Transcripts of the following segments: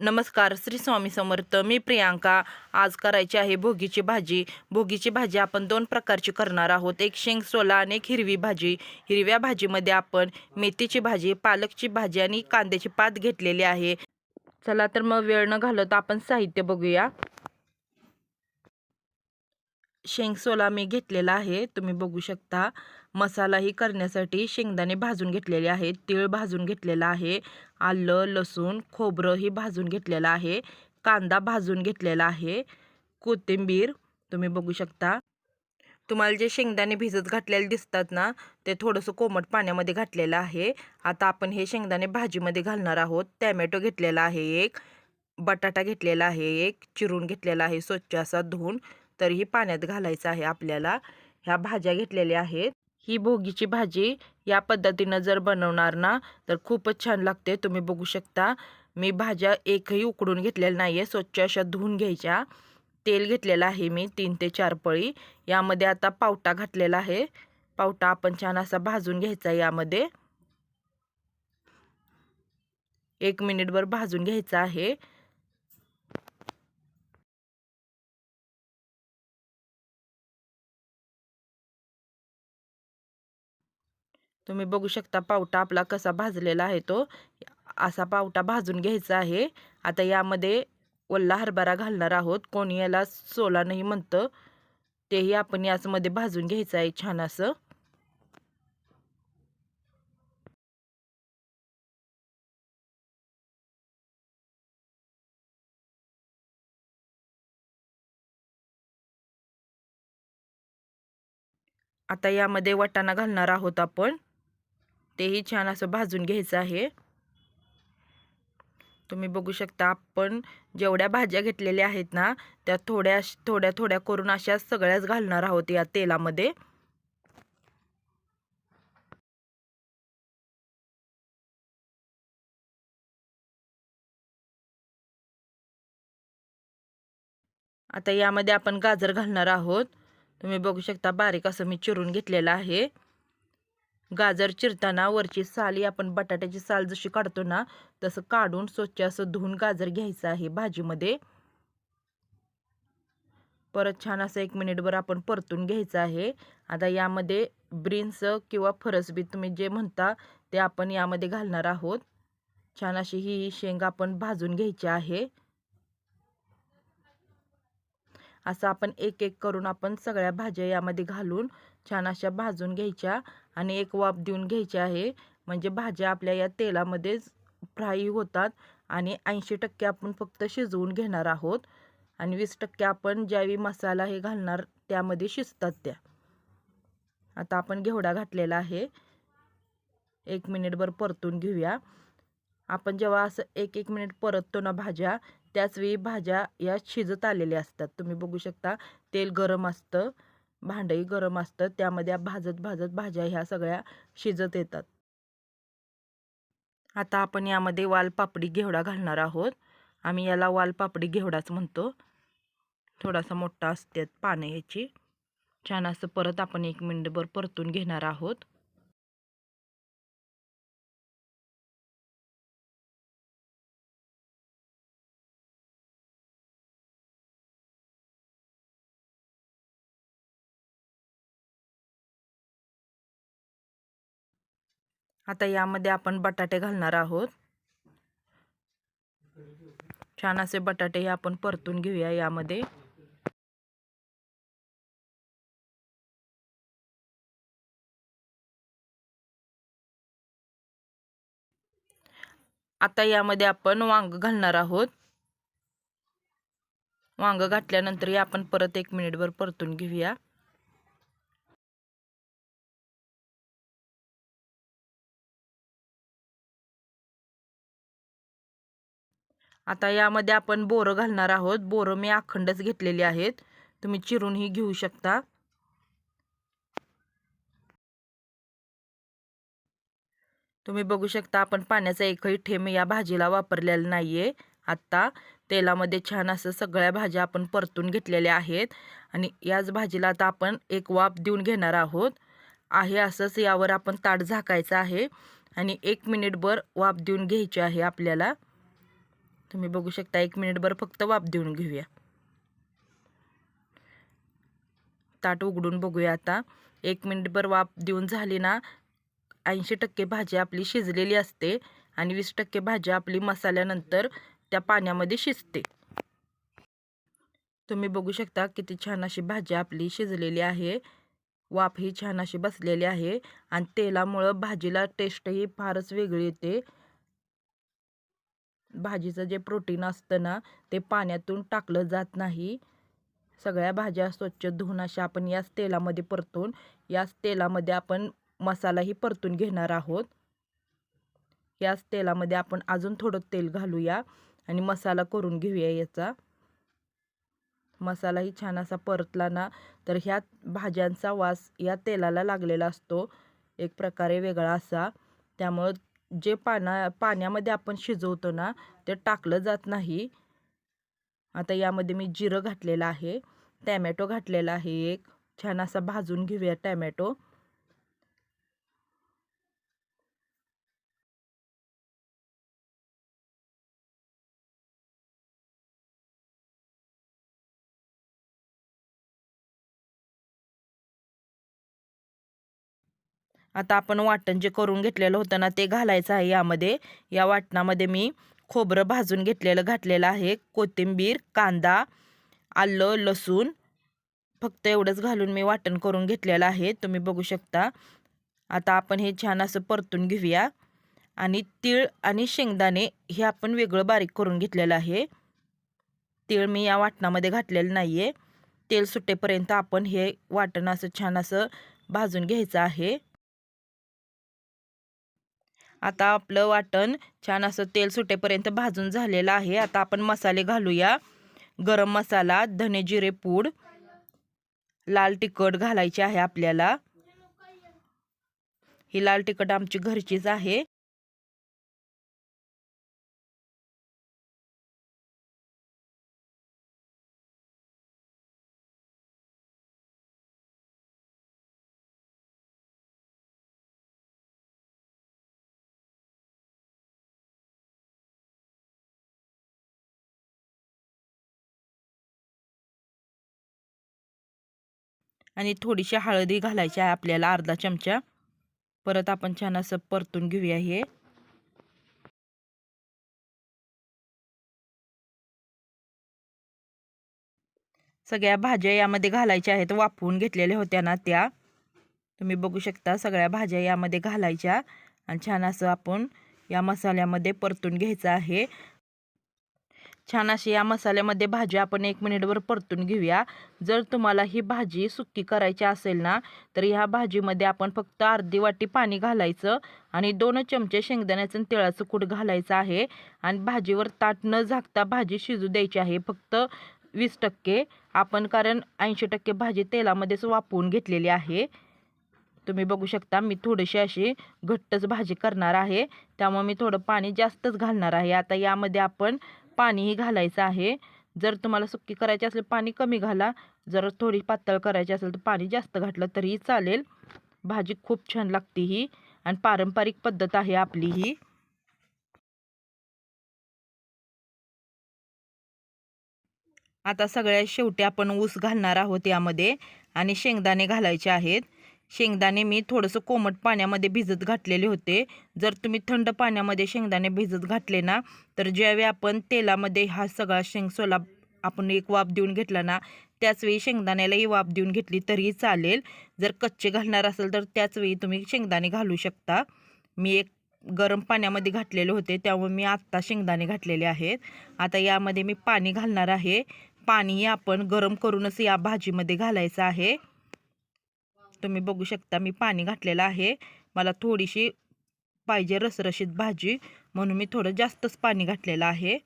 नमस्कार श्री स्वामी समर्थ. मी प्रियांका. आज करायची आहे भोगीची भाजी. भोगीची भाजी आपण दोन प्रकारची करणार आहोत. एक शेंग सोला आणि एक हिरवी भाजी. हिरव्या भाजीमध्ये आपण मेथीची भाजी पालकची भाजी आणि कांद्याची पात घेतलेली आहे. चला तर मग वेळ न घालवता आपण साहित्य बघूया. शेंगसोला मी घेतलेला आहे. तुम्ही बघू शकता. मसालाही करण्यासाठी शेंगदाणे भाजून घेतलेले आहेत. तीळ भाजून घेतलेला आहे. आलं लसूण खोबरंही भाजून घेतलेलं आहे. कांदा भाजून घेतलेला आहे. कोथिंबीर तुम्ही बघू शकता. तुम्हाला जे शेंगदाणे भिजत घातलेले दिसतात ना ते थोडंसं कोमट पाण्यामध्ये घातलेलं आहे. आता आपण हे शेंगदाणे भाजीमध्ये घालणार आहोत. टॅमॅटो घेतलेला आहे एक. बटाटा घेतलेला आहे एक. चिरून घेतलेला आहे स्वच्छ असा धुवून. तरीही पाण्यात घालायचं आहे आपल्याला. ह्या भाज्या घेतलेल्या आहेत. ही भोगीची भाजी या पद्धतीनं जर बनवणार ना तर खूपच छान लागते. तुम्ही बघू शकता. मी भाज्या एकही उकडून घेतलेल्या नाही आहे स्वच्छ अशा धुवून घ्यायच्या. तेल घेतलेलं आहे मी तीन ते चार पळी. यामध्ये आता पावटा घातलेला आहे. पावटा आपण छान असा भाजून घ्यायचा यामध्ये. एक मिनिटभर भाजून घ्यायचा आहे. तुम्ही बघू शकता पावटा आपला कसा भाजलेला आहे तो. असा पावटा भाजून घ्यायचा आहे. आता यामध्ये ओल्ला हरभरा घालणार आहोत. कोणी याला सोला नाही म्हणतं. तेही आपण याचमध्ये भाजून घ्यायचं आहे छान असं. आता यामध्ये वाटाणा घालणार आहोत आपण. तेही छान असं भाजून घ्यायचं आहे. तुम्ही बघू शकता आपण जेवढ्या भाज्या घेतलेल्या आहेत ना त्या थोड्या थोड्या थोड्या करून अशा सगळ्याच घालणार आहोत या तेलामध्ये. आता यामध्ये आपण गाजर घालणार आहोत. तुम्ही बघू शकता बारीक असं मी चिरून घेतलेलं आहे. गाजर चिरताना वरची साल आपण बटाट्याची साल जशी काढतो ना तसं काढून स्वच्छ असं धुवून गाजर घ्यायचं आहे भाजीमध्ये. परत छान असं एक मिनिटभर आपण परतून घ्यायचं आहे. आता यामध्ये ब्रिन्स किंवा फरसबी तुम्ही जे म्हणता ते आपण यामध्ये घालणार आहोत. छान अशी ही शेंग आपण भाजून घ्यायची आहे. असं आपण एक एक करून आपण सगळ्या भाज्या यामध्ये घालून छान अशा भाजून घ्यायच्या. आणि एक वाफ देऊन घ्यायची आहे. म्हणजे भाज्या आपल्या या तेलामध्येच फ्राय होतात आणि ऐंशी टक्के आपण फक्त शिजवून घेणार आहोत. आणि वीस टक्के आपण ज्यावेळी मसाला हे घालणार त्यामध्ये शिजतात त्या. आता आपण घेवडा घातलेला आहे. एक मिनिटभर परतून घेऊया. आपण जेव्हा असं एक एक मिनिट परततो ना भाज्या त्याचवेळी भाज्या या शिजत आलेल्या असतात. तुम्ही बघू शकता तेल गरम असतं. भांडंही गरम असतं त्यामध्ये भाजत भाजत भाज्या ह्या सगळ्या शिजत येतात. आता आपण यामध्ये वालपापडी घेवडा घालणार आहोत. आम्ही याला वालपापडी घेवडाच म्हणतो. थोडासा मोठा असतात पानं याची. छान असं परत आपण एक मिनिटभर परतून घेणार आहोत. आता यामध्ये आपण बटाटे घालणार आहोत. छान असे बटाटे हे आपण परतून घेऊया यामध्ये. आता यामध्ये आपण वांग घालणार आहोत. वांग घातल्यानंतर आपण परत एक मिनिटभर परतून घेऊया. आता यामध्ये आपण बोरं घालणार आहोत. बोरं मी अखंडच घेतलेली आहेत. तुम्ही चिरूनही घेऊ शकता. तुम्ही बघू शकता आपण पाण्याचा एकही ठेम या भाजीला वापरलेला नाही आहे आत्ता तेलामध्ये छान असं सगळ्या भाज्या आपण परतून घेतलेल्या आहेत. आणि याच भाजीला आता आपण एक वाफ देऊन घेणार आहोत. आहे असंच यावर आपण ताट झाकायचं आहे. आणि एक मिनिटभर वाफ देऊन घ्यायची आहे आपल्याला. तुम्ही बघू शकता एक मिनिटभर फक्त वाफ देऊन घेऊया. ताट उघडून बघूया आता. एक मिनिटभर वाफ देऊन झाली ना ऐंशी टक्के भाजी आपली शिजलेली असते आणि वीस टक्के भाजी आपली मसाल्यानंतर त्या पाण्यामध्ये शिजते. तुम्ही बघू शकता किती छान अशी भाजी आपली शिजलेली आहे. वाफ ही छान अशी बसलेली आहे आणि तेलामुळं भाजीला टेस्टही फारच वेगळी येते. भाजीचं जे प्रोटीन असतं ना ते पाण्यातून टाकलं जात नाही. सगळ्या भाज्या स्वच्छ धुवून अशा आपण याच तेलामध्ये परतून याच तेलामध्ये आपण मसालाही परतून घेणार आहोत. याच तेलामध्ये आपण अजून थोडं तेल घालूया आणि मसाला करून घेऊया याचा. मसालाही छान असा परतला ना तर ह्या भाज्यांचा वास या तेलाला लागलेला असतो. एक प्रकारे वेगळा असा. त्यामुळं जे पाना पाण्यामध्ये आपण शिजवतो ना ते टाकलं जात नाही. आता यामध्ये मी जिरं घातलेलं आहे टॅमॅटो घातलेला आहे एक. छान असा भाजून घेऊया टॅमॅटो. आता आपण वाटण जे करून घेतलेलं होतं ना ते घालायचं आहे यामध्ये. या वाटणामध्ये मी खोबरं भाजून घेतलेलं घातलेलं आहे. कोथिंबीर कांदा आलं लसूण. फक्त एवढंच घालून मी वाटण करून घेतलेलं आहे. तुम्ही बघू शकता. आता आपण हे छान असं परतून घेऊया. आणि तीळ आणि शेंगदाणे हे आपण वेगळं बारीक करून घेतलेलं आहे. तीळ मी या वाटणामध्ये घातलेलं नाही आहे तेल सुटेपर्यंत आपण हे वाटण असं छान असं भाजून घ्यायचं आहे. आता आपलं वाटण छान असं तेल सुटेपर्यंत भाजून झालेलं आहे. आता आपण मसाले घालूया. गरम मसाला धने जिरे पूड लाल तिखट घालायची आहे आपल्याला. ही लाल तिखट आमची घरचीच आहे. आणि थोडीशी हळदी घालायची आहे आपल्याला अर्धा चमचा. परत आपण छान असं परतून घेऊया हे. सगळ्या भाज्या यामध्ये घालायच्या आहेत वाफवून घेतलेल्या होत्या ना त्या. तुम्ही बघू शकता सगळ्या भाज्या यामध्ये घालायच्या. आणि छान असं आपण या मसाल्यामध्ये परतून घ्यायचं आहे. छान अशी या मसाल्यामध्ये भाजी आपण एक मिनिटभर परतून घेऊया. जर तुम्हाला ही भाजी सुक्की करायची असेल ना तर ह्या भाजीमध्ये आपण फक्त अर्धी वाटी पाणी घालायचं आणि दोन चमचे शेंगदाण्याचं तिळाचं कूट घालायचं आहे. आणि भाजीवर ताट न झाकता भाजी शिजू द्यायची आहे. फक्त वीस टक्के. आपण कारण ऐंशी टक्के भाजी तेलामध्येच वापरून घेतलेली आहे. तुम्ही बघू शकता मी थोडीशी अशी घट्टच भाजी करणार आहे. त्यामुळे मी थोडं पाणी जास्तच घालणार आहे. आता यामध्ये आपण पाणीही घालायचं आहे. जर तुम्हाला सुक्की करायची असेल पाणी कमी घाला. जर थोडी पातळ करायची असेल तर पाणी जास्त घातलं तरीही चालेल. भाजी खूप छान लागते ही आणि पारंपरिक पद्धत आहे आपली ही. आता सगळ्यात शेवटी आपण ऊस घालणार आहोत यामध्ये आणि शेंगदाणे घालायचे आहेत. शेंगदाणे मी थोडंसं कोमट पाण्यामध्ये भिजत घातलेले होते. जर तुम्ही थंड पाण्यामध्ये शेंगदाणे भिजत घातले ना तर ज्यावेळी आपण तेलामध्ये हा सगळा शेंगसोला आपण एक वाफ देऊन घेतला ना त्याचवेळी शेंगदाण्यालाही वाफ देऊन घेतली तरीही चालेल. जर कच्चे घालणार असेल तर त्याचवेळी तुम्ही शेंगदाणे घालू शकता. मी एक गरम पाण्यामध्ये घातलेले होते त्यामुळे मी आत्ता शेंगदाणे घातलेले आहेत. आता यामध्ये मी पाणी घालणार आहे. पाणी आपण गरम करूनच या भाजीमध्ये घालायचं आहे. तुम्ही बघू शकता मी पाणी घातलेलं आहे. मला थोडीशी पाहिजे रसरशीत भाजी म्हणून मी थोडं जास्तच पाणी घातलेलं आहे.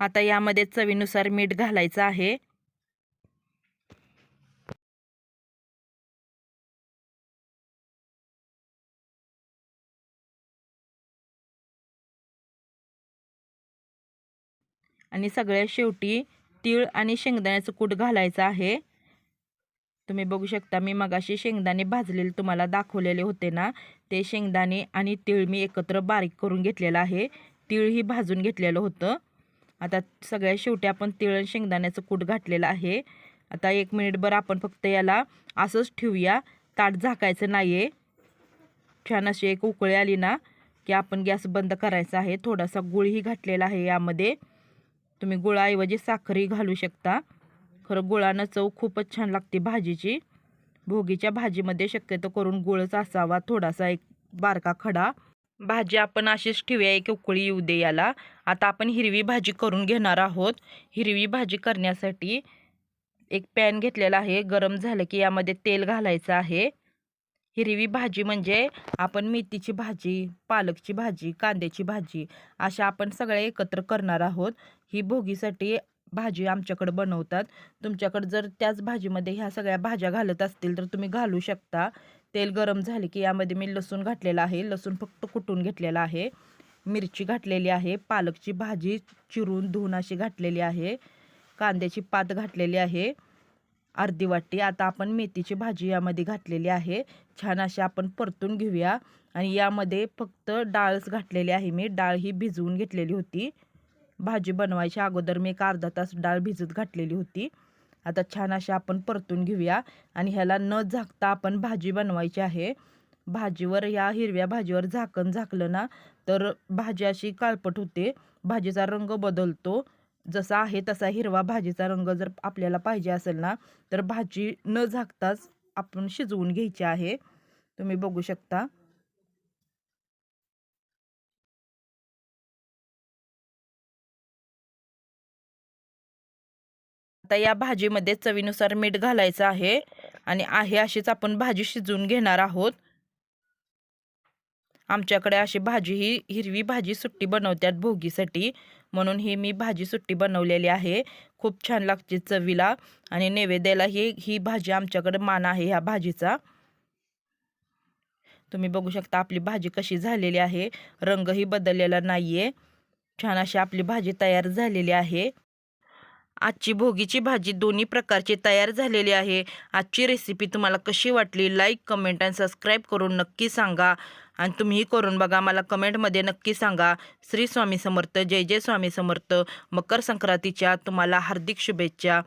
आता यामध्ये चवीनुसार मीठ घालायचं आहे. आणि सगळ्यात शेवटी तीळ आणि शेंगदाण्याचं कूट घालायचं आहे. तुम्ही बघू शकता मी मगाशी शेंगदाणे भाजलेले तुम्हाला दाखवलेले होते ना? ते शेंगदाणे आणि तीळ मी एकत्र बारीक करून घेतलेलं आहे. तीळही भाजून घेतलेलं होतं. आता सगळ्या शेवटी आपण तीळ आणि शेंगदाण्याचं कूट घातलेलं आहे. आता एक मिनिटभर आपण फक्त याला असंच ठेवूया. ताट झाकायचं नाही आहे छान अशी एक उकळी आली ना की आपण गॅस बंद करायचा आहे. थोडासा गुळही घातलेला आहे यामध्ये. तुम्ही गुळाऐवजी साखरही घालू शकता. खरं गुळानं चव खूपच छान लागते भाजीची. भोगीच्या भाजीमध्ये शक्यतो करून गुळच असावा थोडासा एक बारका खडा. भाजी आपण अशीच ठेवूया एक उकळी येऊ दे याला. आता आपण हिरवी भाजी करून घेणार आहोत. हिरवी भाजी करण्यासाठी एक पॅन घेतलेला आहे. गरम झालं की यामध्ये तेल घालायचं आहे. हिरवी भाजी म्हणजे आपण मेथीची भाजी पालकची भाजी कांद्याची भाजी अशा आपण सगळे एकत्र करणार आहोत. ही भोगीसाठी भाजी आमच्याकडे बनवतात. तुमच्याकडे जर त्याच भाजीमध्ये ह्या सगळ्या भाज्या घालत असतील तर तुम्ही घालू शकता. तेल गरम झाले की यामध्ये मी लसूण घातलेला आहे. लसूण फक्त कुटून घेतलेला आहे. मिरची घातलेली आहे. पालकची भाजी चिरून धुवून अशी घातलेली आहे. कांद्याची पात घातलेली आहे. अर्धी वाटी. आता आपण मेथीची भाजी यामध्ये घातलेली आहे. छान अशी आपण परतून घेऊया. आणि यामध्ये फक्त डाळच घातलेली आहे मी. डाळ ही भिजवून घेतलेली होती. भाजी बनवायच्या अगोदर मी एक अर्धा तास डाळ भिजत घातलेली होती. आता छान अशी आपण परतून घेऊया. आणि ह्याला न झाकता आपण भाजी बनवायची आहे. भाजीवर या हिरव्या भाजीवर झाकण झाकलं ना तर भाजी अशी काळपट होते. भाजीचा रंग बदलतो. जसा आहे तसा हिरवा भाजीचा रंग जर आपल्याला पाहिजे असेल ना तर भाजी न झाकताच आपण शिजवून घ्यायची आहे. तुम्ही बघू शकता. आता या भाजीमध्ये चवीनुसार मीठ घालायचं आहे आणि आहे अशीच आपण भाजी शिजवून घेणार आहोत. आमच्याकडे अशी भाजी ही हिरवी भाजी सुट्टी बनवतात भोगीसाठी. म्हणून ही मी भाजी सुट्टी बनवलेली आहे. खूप छान लागते चवीला आणि नैवेद्याला ही ही भाजी आमच्याकडे मान आहे ह्या भाजीचा. तुम्ही बघू शकता आपली भाजी कशी झालेली आहे. रंगही बदललेला नाही आहे छान अशी आपली भाजी तयार झालेली आहे. आजची भोगीची भाजी दोन्ही प्रकारची तयार झालेली आहे. आजची रेसिपी तुम्हाला कशी वाटली? लाईक कमेंट आणि सबस्क्राईब करून नक्की सांगा. आणि तुम्हीही करून बघा मला कमेंटमध्ये नक्की सांगा. श्री स्वामी समर्थ जय जय स्वामी समर्थ. मकर संक्रांतीच्या तुम्हाला हार्दिक शुभेच्छा.